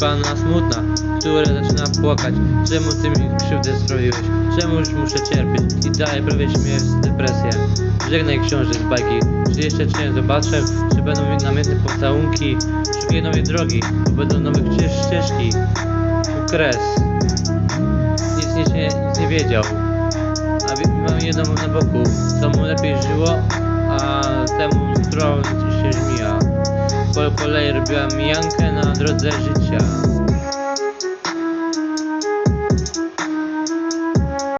pana smutna, która zaczyna płakać. Czemu ty mi krzywdę zrobiłeś? Czemu już muszę cierpieć? I dalej prawie śmieję w depresję. Żegnaj książę z bajki. Czy jeszcze cię zobaczę? Czy będą mi namiętne pocałunki? Szukuję nowej drogi, bo będą nowe ścież- ścieżki. Kres. Nic nie, nic nie wiedział. A mam jedną na boku, co mu lepiej żyło, Po kolei robiła mijankę na drodze życia.